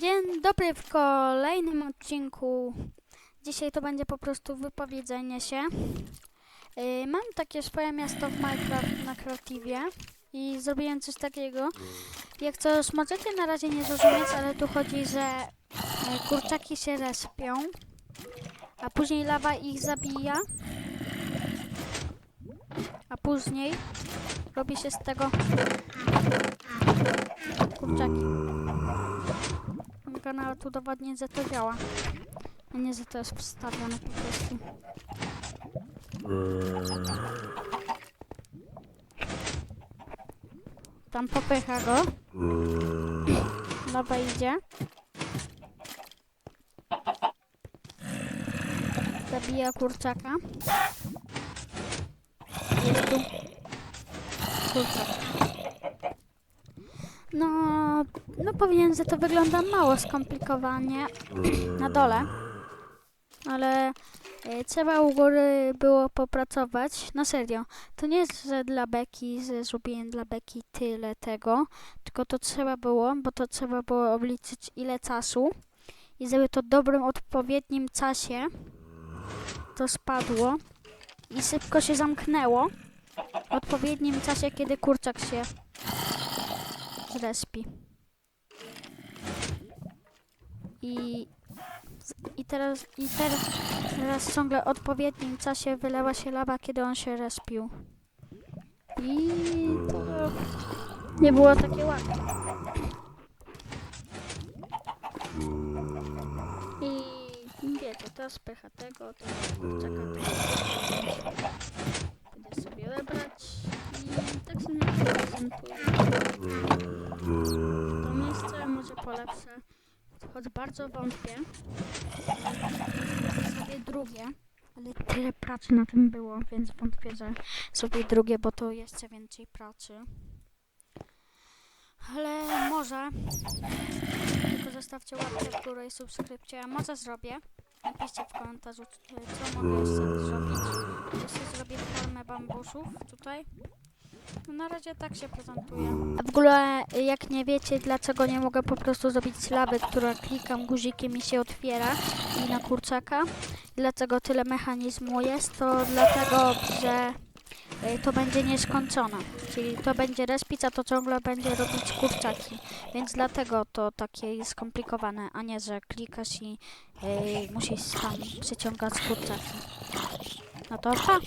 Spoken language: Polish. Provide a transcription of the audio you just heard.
Dzień dobry w kolejnym odcinku. Dzisiaj to będzie po prostu wypowiedzenie się. Yy, mam takie swoje miasto w Minecraft na Creativie i zrobiłem coś takiego. Jak coś możecie na razie nie zrozumieć, ale tu chodzi, że e, kurczaki się respią, a później lawa ich zabija, a później robi się z tego kurczaki. Mogę nawet udowodnić, że to działa. A nie, że to jest wstawione po prostu. Tam popycha go. Lawa idzie. Zabija kurczaka. Jest tu kurczak. No, no powiem, że to wygląda mało skomplikowanie na dole. Ale e, trzeba u góry było popracować. Na serio. To nie jest, że dla Beki, że zrobiłem dla Beki tyle tego, tylko to trzeba było, bo to trzeba było obliczyć ile czasu i żeby to w dobrym, odpowiednim czasie to spadło i szybko się zamknęło w odpowiednim czasie, kiedy kurczak się zrespi. I, i teraz, i teraz, teraz ciągle w odpowiednim czasie wylewa się lawa, kiedy on się respił. I to nie było takie łatwe. I wiecie, to spycha tego, to to będę sobie wybrać i tak się nie prezentuje. To miejsce może polepszę, choć bardzo wątpię. Sobie drugie, ale tyle pracy na tym było, więc wątpię, że sobie drugie, bo to jeszcze więcej pracy. Ale może. Tylko zostawcie łapkę w górę i subskrypcję. A może zrobię. Napiszcie w komentarzu, co mogę jeszcze zrobić. Zrobię formę bambusów tutaj. No na razie tak się prezentuje. A w ogóle, jak nie wiecie, dlaczego nie mogę po prostu zrobić lawy, która klikam guzikiem i się otwiera i na kurczaka, dlaczego tyle mechanizmu jest, to dlatego, że y, to będzie nieskończone. Czyli to będzie respic, a to ciągle będzie robić kurczaki. Więc dlatego to takie jest skomplikowane, a nie, że klikasz i y, musisz tam przyciągać kurczaki. No to pa!